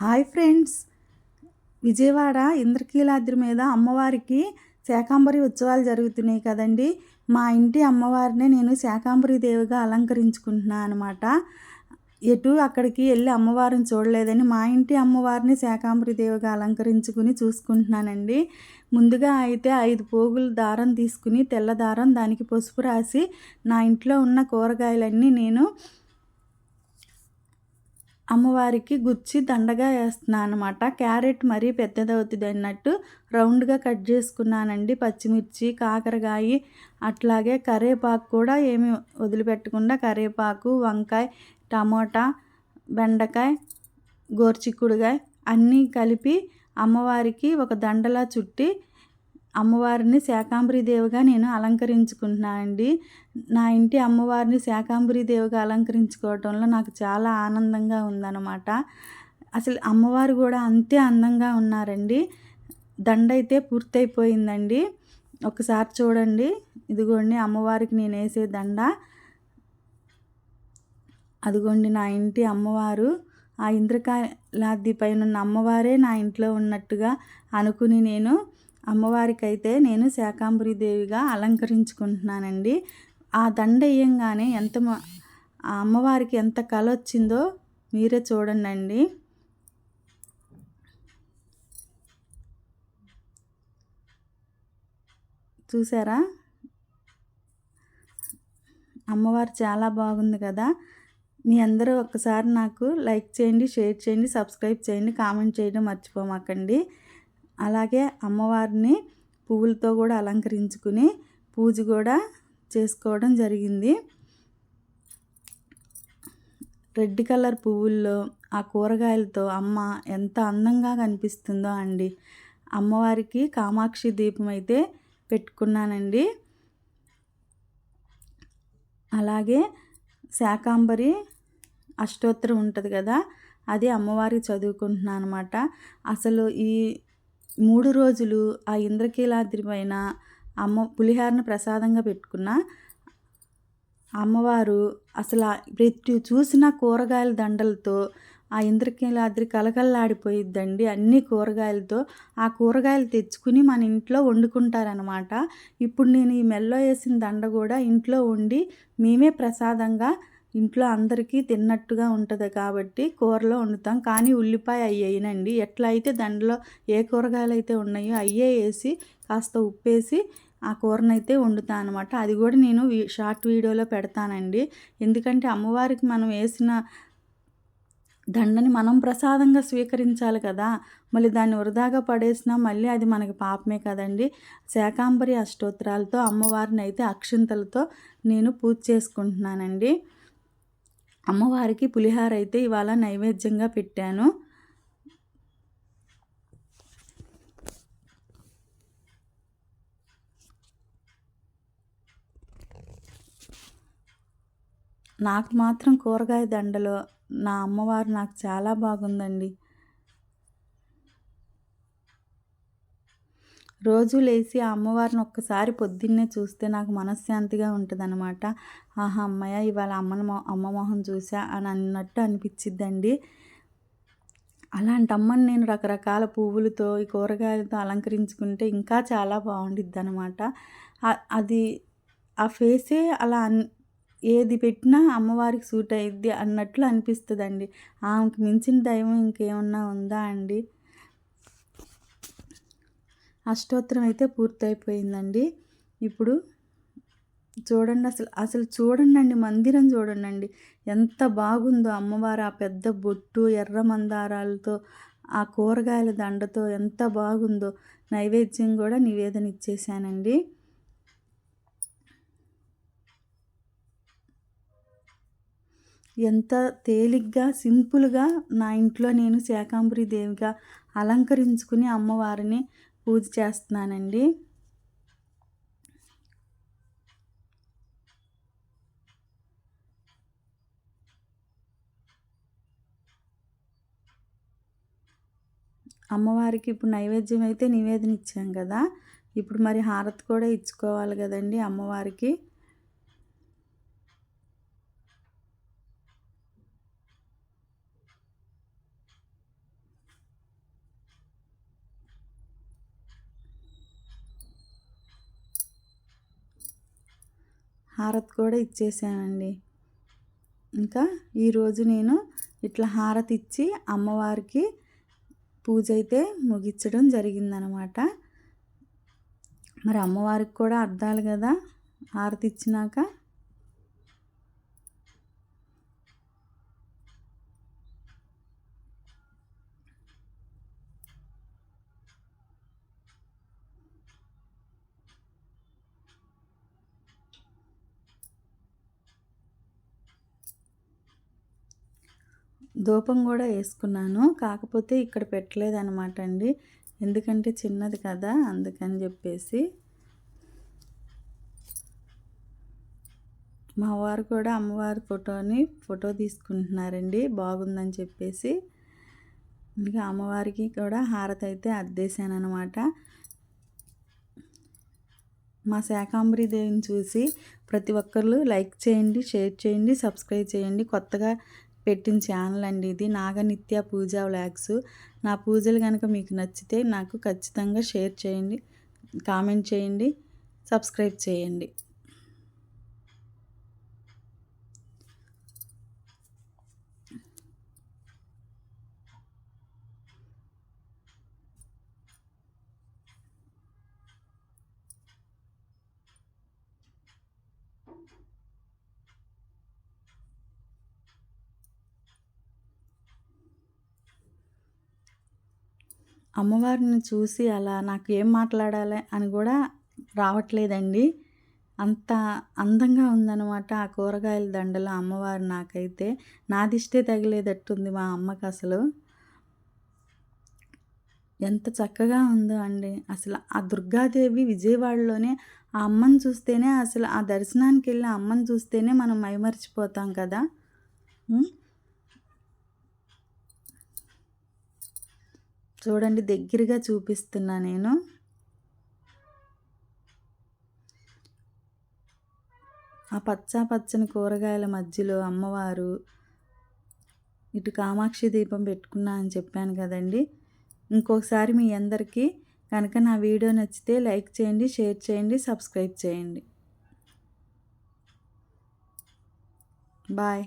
Hi friends. Vijayawada Indrakeeladri మీద అమ్మవారికి శాకాంబరి ఉత్సవాలు జరుగుతున్నాయి కదండి. మా ఇంటి అమ్మవారిని నేను శాకాంబరి దేవిగా అలంకరించుకుంటున్నాను అనమాట ఎటు అక్కడికి వెళ్ళి అమ్మవారిని చూడలేదని మా ఇంటి అమ్మవారిని శాకాంబరి దేవిగా అలంకరించుకుని చూసుకుంటున్నానండి. ముందుగా అయితే ఐదు పోగులు దారం తీసుకుని తెల్ల దారం దానికి పసుపు రాసి నా ఇంట్లో ఉన్న కూరగాయలన్నీ నేను అమ్మవారికి గుచ్చి దండగా వేస్తున్నాను అనమాట క్యారెట్ మరీ పెద్దదవుతుంది అన్నట్టు రౌండ్గా కట్ చేసుకున్నానండి. పచ్చిమిర్చి కాకరకాయ అట్లాగే కరేపాకు కూడా ఏమి వదిలిపెట్టకుండా కరివేపాకు వంకాయ టమోటా బెండకాయ గోర్చిక్కుడుగాయ అన్నీ కలిపి అమ్మవారికి ఒక దండలా చుట్టి అమ్మవారిని శాకాంబరి దేవిగా నేను అలంకరించుకుంటున్నానండి నా ఇంటి అమ్మవారిని శాకాంబరి అలంకరించుకోవడంలో అలంకరించుకోవటంలో నాకు చాలా ఆనందంగా ఉందన్నమాట. అసలు అమ్మవారు కూడా అంతే అందంగా ఉన్నారండి. దండ అయితే పూర్తయిపోయిందండి. ఒకసారి చూడండి. ఇదిగోండి అమ్మవారికి నేను వేసే దండ. అదిగోండి నా ఇంటి అమ్మవారు. ఆ ఇంద్రకాలాది పైన ఉన్న అమ్మవారే నా ఇంట్లో ఉన్నట్టుగా అనుకుని నేను అమ్మవారికైతే నేను శాకాంబరి దేవిగా అలంకరించుకుంటున్నానండి. ఆ దండ వేయంగానే ఎంత ఆ అమ్మవారికి ఎంత కళ వచ్చిందో మీరే చూడండి చూసారా? అమ్మవారు చాలా బాగుంది కదా. మీ అందరూ ఒక్కసారి నాకు లైక్ చేయండి షేర్ చేయండి సబ్స్క్రైబ్ చేయండి కామెంట్ చేయడం మర్చిపోమాకండి. అలాగే అమ్మవారిని పువ్వులతో కూడా అలంకరించుకుని పూజ కూడా చేసుకోవడం జరిగింది. రెడ్ కలర్ పువ్వుల్లో ఆ కూరగాయలతో అమ్మ ఎంత అందంగా కనిపిస్తుందో అండి. అమ్మవారికి కామాక్షి దీపం అయితే పెట్టుకున్నానండి. అలాగే శాకాంబరి అష్టోత్తరం ఉంటుంది కదా అది అమ్మవారికి చదువుకుంటున్నాను అనమాట అసలు ఈ మూడు రోజులు ఆ ఇంద్రకీలాద్రి పైన అమ్మ పులిహారను ప్రసాదంగా పెట్టుకున్న అమ్మవారు అసలు ప్రతి చూసిన కూరగాయల దండలతో ఆ ఇంద్రకీలాద్రి కలకల్లాడిపోయిద్దండి అన్ని కూరగాయలతో ఆ కూరగాయలు తెచ్చుకుని మన ఇంట్లో వండుకుంటారనమాట ఇప్పుడు నేను ఈ మెల్లో వేసిన దండ కూడా ఇంట్లో వండి మేమే ప్రసాదంగా ఇంట్లో అందరికీ తిన్నట్టుగా ఉంటుంది కాబట్టి కూరలో వండుతాం. కానీ ఉల్లిపాయ అయ్యేయనండి ఎట్లా అయితే దండలో ఏ కూరగాయలు అయితే ఉన్నాయో అయ్యే వేసి కాస్త ఉప్పేసి ఆ కూరనైతే వండుతాను అనమాట అది కూడా నేను షార్ట్ వీడియోలో పెడతానండి. ఎందుకంటే అమ్మవారికి మనం వేసిన దండని మనం ప్రసాదంగా స్వీకరించాలి కదా. మళ్ళీ దాన్ని వృధాగా పడేసినా మళ్ళీ అది మనకి పాపమే కదండి. శాకాంబరి అష్టోత్తరాలతో అమ్మవారిని అయితే అక్షింతలతో నేను పూజ చేసుకుంటున్నానండి. అమ్మవారికి పులిహార అయితే ఇవాళ నైవేద్యంగా పెట్టాను. నాకు మాత్రం కూరగాయ దండలో నా అమ్మవారు నాకు చాలా బాగుందండి. రోజు లేచి ఆ అమ్మవారిని ఒక్కసారి పొద్దున్నే చూస్తే నాకు మనశ్శాంతిగా ఉంటుంది అనమాట ఆహా అమ్మయ్య ఇవాళ అమ్మని అమ్మ మొహం చూసా అని అన్నట్టు అనిపించిద్దండి అలాంటి అమ్మని నేను రకరకాల పువ్వులతో ఈ కూరగాయలతో అలంకరించుకుంటే ఇంకా చాలా బాగుండిద్ది అనమాట అది ఆ ఫేసే అలా ఏది పెట్టినా అమ్మవారికి సూట్ అయ్యిద్ది అన్నట్లు అనిపిస్తుందండి. ఆమెకు మించిన దైవం ఇంకేమన్నా ఉందా అండి? అష్టోత్తరం అయితే పూర్తయిపోయిందండి. ఇప్పుడు చూడండి అసలు అసలు చూడండి మందిరం చూడండి ఎంత బాగుందో అమ్మవారు ఆ పెద్ద బొట్టు ఎర్ర మందారాలతో ఆ కూరగాయల దండతో ఎంత బాగుందో. నైవేద్యం కూడా నివేదన ఇచ్చేసానండి ఎంత తేలిగ్గా సింపుల్గా నా ఇంట్లో నేను శాకాంబరి దేవిగా అలంకరించుకుని అమ్మవారిని పూజ చేస్తున్నానండి. అమ్మవారికి ఇప్పుడు నైవేద్యం అయితే నివేదన ఇచ్చాం కదా. ఇప్పుడు మరి హారతి కూడా ఇచ్చుకోవాలి కదండి అమ్మవారికి. హారతి కూడా ఇచ్చేసానండి. ఇంకా ఈరోజు నేను ఇట్లా హారతి ఇచ్చి అమ్మవారికి పూజ అయితే ముగించడం జరిగిందనమాట. మరి అమ్మవారికి కూడా అర్థాలు కదా హారతి ఇచ్చినాక? ధూపం కూడా వేసుకున్నాను. కాకపోతే ఇక్కడ పెట్టలేదనమాట అండి. ఎందుకంటే చిన్నది కదా అందుకని చెప్పేసి. మా వారు కూడా అమ్మవారి ఫోటోని ఫోటో తీసుకుంటున్నారండి. బాగుందని చెప్పేసి. ఇంకా అమ్మవారికి కూడా హారతి అయితే అద్దేశాను అనమాట మా శాకాంబరి దేవిని చూసి ప్రతి ఒక్కరు లైక్ చేయండి షేర్ చేయండి సబ్స్క్రైబ్ చేయండి. కొత్తగా పెట్టిన ఛానల్ అండి ఇది. నాగనిత్య పూజా వ్లాగ్స్. నా పూజలు కనుక మీకు నచ్చితే నాకు ఖచ్చితంగా షేర్ చేయండి కామెంట్ చేయండి సబ్స్క్రైబ్ చేయండి. అమ్మవారిని చూసి అలా నాకు ఏం మాట్లాడాలి అని కూడా రావట్లేదండి. అంత అందంగా ఉందన్నమాట ఆ కూరగాయల దండలు అమ్మవారు నాకైతే. నాదిష్టే తగిలేదట్టుంది మా అమ్మకి అసలు. ఎంత చక్కగా ఉందో అండి. అసలు ఆ దుర్గాదేవి విజయవాడలోనే ఆ అమ్మని చూస్తేనే అసలు ఆ దర్శనానికి వెళ్ళి అమ్మని చూస్తేనే మనం మైమరిచిపోతాం కదా. చూడండి దగ్గరగా చూపిస్తున్నా నేను. ఆ పచ్చ పచ్చని కూరగాయల మధ్యలో అమ్మవారు ఇటు కామాక్షి దీపం పెట్టుకున్నా అని చెప్పాను కదండి. ఇంకొకసారి మీ అందరికీ కనుక నా వీడియో నచ్చితే లైక్ చేయండి షేర్ చేయండి సబ్స్క్రైబ్ చేయండి. బాయ్.